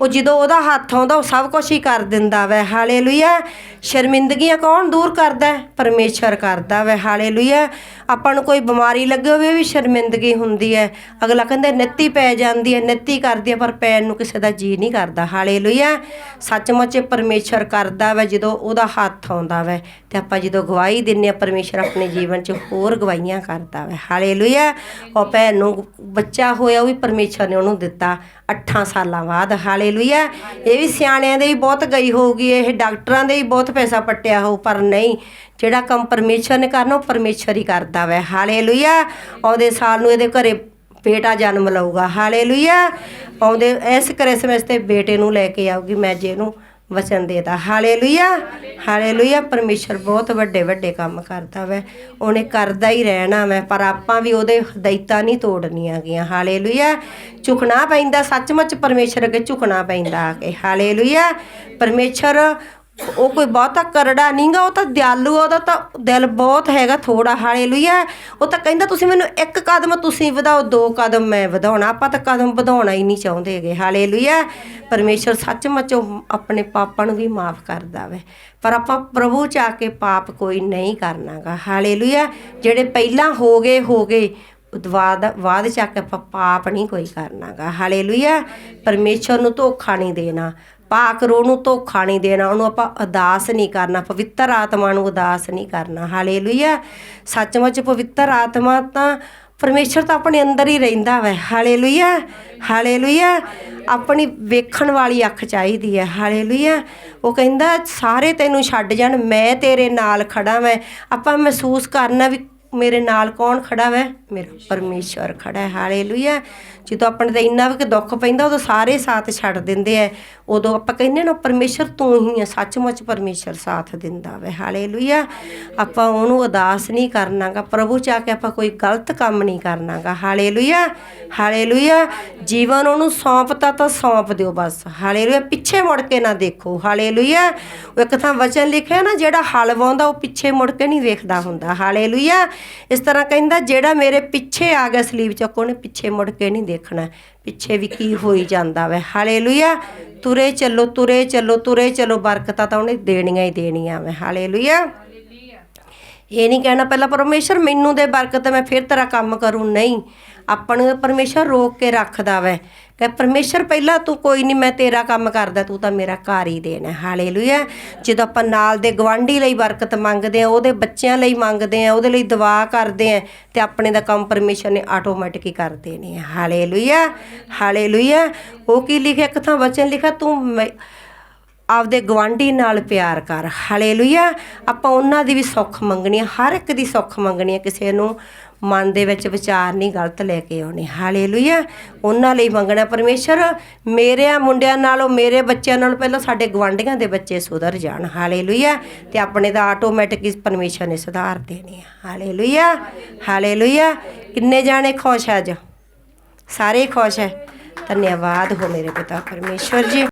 ਉਹ ਜਦੋਂ ਉਹਦਾ ਹੱਥ ਆਉਂਦਾ, ਉਹ ਸਭ ਕੁਝ ਹੀ ਕਰ ਦਿੰਦਾ ਵੈ। ਹਾਲੇਲੂਇਆ। ਸ਼ਰਮਿੰਦਗੀਆਂ ਕੌਣ ਦੂਰ ਕਰਦਾ ਹੈ? ਪਰਮੇਸ਼ਰ ਕਰਦਾ ਵੈ। ਹਾਲੇਲੂਇਆ। ਆਪਾਂ ਨੂੰ ਕੋਈ ਬਿਮਾਰੀ ਲੱਗੇ ਹੋਵੇ ਵੀ ਸ਼ਰਮਿੰਦਗੀ ਹੁੰਦੀ ਹੈ। ਅਗਲਾ ਕਹਿੰਦਾ, ਨੱਤੀ ਪੈ ਜਾਂਦੀ ਹੈ, ਨੱਤੀ ਕਰਦੀ ਹੈ, ਪਰ ਪੈਣ ਨੂੰ ਕਿਸੇ ਦਾ ਜੀ ਨਹੀਂ ਕਰਦਾ। ਹਾਲੇਲੂਇਆ। ਸੱਚਮੁੱਚ ਇਹ ਪਰਮੇਸ਼ਰ ਕਰਦਾ ਵੈ, ਜਦੋਂ ਉਹਦਾ ਹੱਥ ਆਉਂਦਾ ਵੈ। ਤੇ ਆਪਾਂ ਜਦੋਂ ਗਵਾਹੀ ਦਿੰਨੇ ਆ ਪਰਮੇਸ਼ਰ ਆਪਣੇ ਜੀਵਨ 'ਚ ਹੋਰ ਗਵਾਹੀਆਂ ਕਰਦਾ ਵੈ। ਹਾਲੇਲੂਇਆ। ਉਹ ਭੈਣ ਨੂੰ ਬੱਚਾ ਹੋਇਆ, ਉਹ ਵੀ ਪਰਮੇਸ਼ਰ ਨੇ ਉਹਨੂੰ ਦਿੱਤਾ। 8 ਸਾਲਾਂ ਬਾਅਦ। ਹਾਲੇ ਹਾਲੇਲੂਇਆ ਇਹ ਵੀ ਸਿਆਣਿਆਂ ਦੇ ਵੀ ਬਹੁਤ ਗਈ ਹੋਊਗੀ, ਇਹ ਡਾਕਟਰਾਂ ਦੇ ਵੀ ਬਹੁਤ ਪੈਸਾ ਪੱਟਿਆ ਹੋਊ, ਪਰ ਨਹੀਂ। ਜਿਹੜਾ ਕੰਮ ਪਰਮੇਸ਼ਰ ਨੇ ਕਰਨਾ, ਉਹ ਪਰਮੇਸ਼ਰ ਹੀ ਕਰਦਾ ਵੈ। ਹਾਲੇਲੂਇਆ। ਆਉਂਦੇ ਸਾਲ ਨੂੰ ਇਹਦੇ ਘਰੇ ਬੇਟਾ ਜਨਮ ਲਊਗਾ। ਹਾਲੇਲੂਇਆ। ਆਉਂਦੇ, ਇਸ ਕ੍ਰਿਸਮਸ ਤੇ ਬੇਟੇ ਨੂੰ ਲੈ ਕੇ ਆਊਗੀ, ਮੈਂ ਜਿਹਨੂੰ ਵਚਨ ਦੇਤਾ ਹਾਲੇਲੂਇਆ। ਹਾਲੇਲੂਇਆ, ਪਰਮੇਸ਼ਰ ਬਹੁਤ ਵੱਡੇ ਵੱਡੇ ਕੰਮ ਕਰਦਾ ਵੈ। ਉਹਨੇ ਕਰਦਾ ਹੀ ਰਹਿਣਾ ਵੈ, ਪਰ ਆਪਾਂ ਵੀ ਉਹਦੇ ਹਦਾਇਤਾਂ ਨਹੀਂ ਤੋੜਨੀਆਂ ਗੀਆਂ। ਹਾਲੇਲੂਇਆ। ਝੁਕਣਾ ਪੈਂਦਾ, ਸੱਚਮੁੱਚ ਪਰਮੇਸ਼ਰ ਅੱਗੇ ਝੁਕਣਾ ਪੈਂਦਾ ਆ ਕੇ। ਹਾਲੇਲੂਇਆ। ਪਰਮੇਸ਼ਰ ਉਹ ਕੋਈ ਬਹੁਤਾ ਕਰੜਾ ਨਹੀਂਗਾ ਉਹ ਤਾਂ ਦਿਆਲੂ ਆ, ਉਹਦਾ ਤਾਂ ਦਿਲ ਬਹੁਤ ਹੈਗਾ ਥੋੜਾ ਹਾਲੇਲੂਇਆ। ਉਹ ਤਾਂ ਕਹਿੰਦਾ ਤੁਸੀਂ ਮੈਨੂੰ ਇੱਕ ਕਦਮ ਤੁਸੀਂ ਵਧਾਓ ਦੋ ਕਦਮ ਮੈਂ ਵਧਾਉਣਾ। ਆਪਾਂ ਤਾਂ ਕਦਮ ਵਧਾਉਣਾ ਹੀ ਨਹੀਂ ਚਾਹੁੰਦੇਗੇ ਹਾਲੇਲੂਇਆ। ਪਰਮੇਸ਼ਰ ਸੱਚਮੁੱਚ ਉਹ ਆਪਣੇ ਪਾਪਾਂ ਨੂੰ ਵੀ ਮਾਫ ਕਰਦਾ ਵੇ ਪਰ ਆਪਾਂ ਪ੍ਰਭੂ ਚ ਆ ਕੇ ਪਾਪ ਕੋਈ ਨਹੀਂ ਕਰਨਾਗਾ ਹਾਲੇਲੂਇਆ। ਜਿਹੜੇ ਪਹਿਲਾਂ ਹੋ ਗਏ ਹੋ ਗਏ ਬਾਅਦ ਬਾਅਦ ਚੱਕ ਆਪਾਂ ਪਾਪ ਨਹੀਂ ਕੋਈ ਕਰਨਾਗਾ ਹਾਲੇਲੂਇਆ। ਪਰਮੇਸ਼ਰ ਨੂੰ ਧੋਖਾ ਨਹੀਂ ਦੇਣਾ। ਪਾਕ ਰੂਹ ਨੂੰ ਧੋਖਾ ਨਹੀਂ ਦੇਣਾ। ਉਹਨੂੰ ਆਪਾਂ ਉਦਾਸ ਨਹੀਂ ਕਰਨਾ। ਪਵਿੱਤਰ ਆਤਮਾ ਨੂੰ ਉਦਾਸ ਨਹੀਂ ਕਰਨਾ। ਹਾਲੇਲੂਇਆ। ਸੱਚਮੁੱਚ ਪਵਿੱਤਰ ਆਤਮਾ ਤਾਂ ਪਰਮੇਸ਼ਰ ਤਾਂ ਆਪਣੇ ਅੰਦਰ ਹੀ ਰਹਿੰਦਾ ਵੈ। ਹਾਲੇਲੂਇਆ। ਹਾਲੇਲੂਇਆ। ਆਪਣੀ ਵੇਖਣ ਵਾਲੀ ਅੱਖ ਚਾਹੀਦੀ ਹੈ। ਹਾਲੇਲੂਇਆ। ਉਹ ਕਹਿੰਦਾ, ਸਾਰੇ ਤੈਨੂੰ ਛੱਡ ਜਾਣ। ਮੈਂ ਤੇਰੇ ਨਾਲ ਖੜਾ ਮੈਂ ਆਪਾਂ ਮਹਿਸੂਸ ਕਰਨਾ ਵੀ ਮੇਰੇ ਨਾਲ ਕੌਣ ਖੜਾ ਵੈ? ਮੇਰਾ ਪਰਮੇਸ਼ਰ ਖੜਾ ਹੈ। ਹਾਲੇਲੂਇਆ। ਜਦੋਂ ਆਪਣੇ ਤੇ ਇੰਨਾ ਵੀ ਕਿ ਦੁੱਖ ਪੈਂਦਾ, ਉਦੋਂ ਸਾਰੇ ਸਾਥ ਛੱਡ ਦਿੰਦੇ ਐ। ਉਦੋਂ ਆਪਾਂ ਕਹਿੰਦੇ ਨਾ ਪਰਮੇਸ਼ਰ ਤੂੰ ਹੀ ਹੈ ਸੱਚਮੁੱਚ ਪਰਮੇਸ਼ਰ ਸਾਥ ਦਿੰਦਾ ਵੈ। ਹਾਲੇਲੂਇਆ। ਆਪਾਂ ਉਹਨੂੰ ਉਦਾਸ ਨਹੀਂ ਕਰਨਾਗਾ। ਪ੍ਰਭੂ ਚ ਆ ਕੇ ਆਪਾਂ ਕੋਈ ਗਲਤ ਕੰਮ ਨਹੀਂ ਕਰਨਾਗਾ। ਹਾਲੇਲੂਇਆ। ਹਾਲੇਲੂਇਆ। ਜੀਵਨ ਉਹਨੂੰ ਸੌਂਪਤਾ ਤਾਂ ਸੌਂਪ ਦਿਓ ਬਸ। ਹਾਲੇਲੂਇਆ। ਪਿੱਛੇ ਮੁੜ ਕੇ ਨਾ ਦੇਖੋ। ਹਾਲੇਲੂਇਆ। ਉਹ ਇੱਕ ਥਾਂ ਵਚਨ ਲਿਖਿਆ ਨਾ, ਜਿਹੜਾ ਹਲ ਵਾਉਂਦਾ ਉਹ ਪਿੱਛੇ ਮੁੜ ਕੇ ਨਹੀਂ ਵੇਖਦਾ ਹੁੰਦਾ। ਹਾਲੇਲੂਇਆ। ਇਸ ਤਰ੍ਹਾਂ ਕਹਿੰਦਾ, ਜਿਹੜਾ ਮੇਰੇ ਪਿੱਛੇ ਆ ਗਿਆ ਸਲੀਬ ਚੱਕ, ਉਹਨੇ ਪਿੱਛੇ ਮੁੜ ਕੇ ਨਹੀਂ ਦੇਖਣਾ। ਪਿੱਛੇ ਵੀ ਕੀ ਹੋਈ ਜਾਂਦਾ ਵੈ। ਹਾਲੇਲੂਇਆ ਤੁਰੇ ਚੱਲੋ ਤੁਰੇ ਚੱਲੋ ਤੁਰੇ ਚੱਲੋ, ਬਰਕਤਾਂ ਤਾਂ ਉਹਨੇ ਦੇਣੀਆਂ ਹੀ ਦੇਣੀਆਂ ਵੈ। ਹਾਲੇਲੂਇਆ ਇਹ ਨਹੀਂ ਕਹਿਣਾ ਪਹਿਲਾਂ ਪਰਮੇਸ਼ਰ ਮੈਨੂੰ ਦੇ ਬਰਕਤ ਮੈਂ ਫਿਰ ਤੇਰਾ ਕੰਮ ਕਰੂੰ। ਨਹੀਂ, ਆਪਾਂ ਨੂੰ ਪਰਮੇਸ਼ਰ ਰੋਕ ਕੇ ਰੱਖਦਾ ਵੈ। ਕਿ ਪਰਮੇਸ਼ਰ ਪਹਿਲਾਂ ਤੂੰ ਕੋਈ ਨਹੀਂ, ਮੈਂ ਤੇਰਾ ਕੰਮ ਕਰਦਾ, ਤੂੰ ਤਾਂ ਮੇਰਾ ਘਰ ਹੀ ਦੇਣਾ ਹਾਲੇਲੂਇਆ। ਜਦੋਂ ਆਪਾਂ ਨਾਲ ਦੇ ਗਵਾਂਢੀ ਲਈ ਬਰਕਤ ਮੰਗਦੇ ਆ ਉਹਦੇ ਬੱਚਿਆਂ ਲਈ ਮੰਗਦੇ ਆ ਉਹਦੇ ਲਈ ਦੁਆ ਕਰਦੇ ਆ ਤੇ ਆਪਣੇ ਦਾ ਕੰਮ ਪਰਮੇਸ਼ਰ ਨੇ ਆਟੋਮੈਟਿਕ ਹੀ ਕਰ ਦੇਣੇ ਆ ਹਾਲੇਲੂਇਆ। ਹਾਲੇਲੂਇਆ। ਉਹ ਕੀ ਲਿਖਿਆ? ਇੱਕ ਥਾਂ ਵਚਨ ਲਿਖਿਆ, ਤੂੰ ਮੈਂ- ਆਪਦੇ ਗਵਾਂਢੀ ਨਾਲ ਪਿਆਰ ਕਰ। ਹਾਲੇਲੂਇਆ, ਆਪਾਂ ਉਹਨਾਂ ਦੀ ਵੀ ਸੁੱਖ ਮੰਗਣੀ ਹੈ ਹਰ ਇੱਕ ਦੀ ਸੁੱਖ ਮੰਗਣੀ ਹੈ ਕਿਸੇ ਨੂੰ ਮਨ ਦੇ ਵਿੱਚ ਵਿਚਾਰ ਨਹੀਂ, ਗਲਤ ਲੈ ਕੇ ਆਉਣੇ। ਹਾਲੇਲੂਇਆ, ਉਹਨਾਂ ਲਈ ਮੰਗਣਾ ਪਰਮੇਸ਼ਰ, ਮੇਰੇ ਮੁੰਡਿਆਂ ਨਾਲੋਂ, ਮੇਰੇ ਬੱਚਿਆਂ ਨਾਲੋਂ ਪਹਿਲਾਂ ਸਾਡੇ ਗਵਾਂਢੀਆਂ ਦੇ ਬੱਚੇ ਸੁਧਰ ਜਾਣ। ਹਾਲੇਲੂਇਆ, ਤੇ ਆਪਣੇ ਦਾ ਆਟੋਮੈਟਿਕ ਹੀ ਪਰਮੇਸ਼ਰ ਨੇ ਸੁਧਾਰ ਦੇਣੇ ਆ। ਹਾਲੇਲੂਇਆ ਹਾਲੇਲੂਇਆ, ਕਿੰਨੇ ਜਾਣੇ ਖੁਸ਼ ਆ ਅੱਜ? ਸਾਰੇ ਖੁਸ਼ ਹੈ ਧੰਨਵਾਦ ਹੋ ਮੇਰੇ ਪਿਤਾ ਪਰਮੇਸ਼ਵਰ ਜੀ।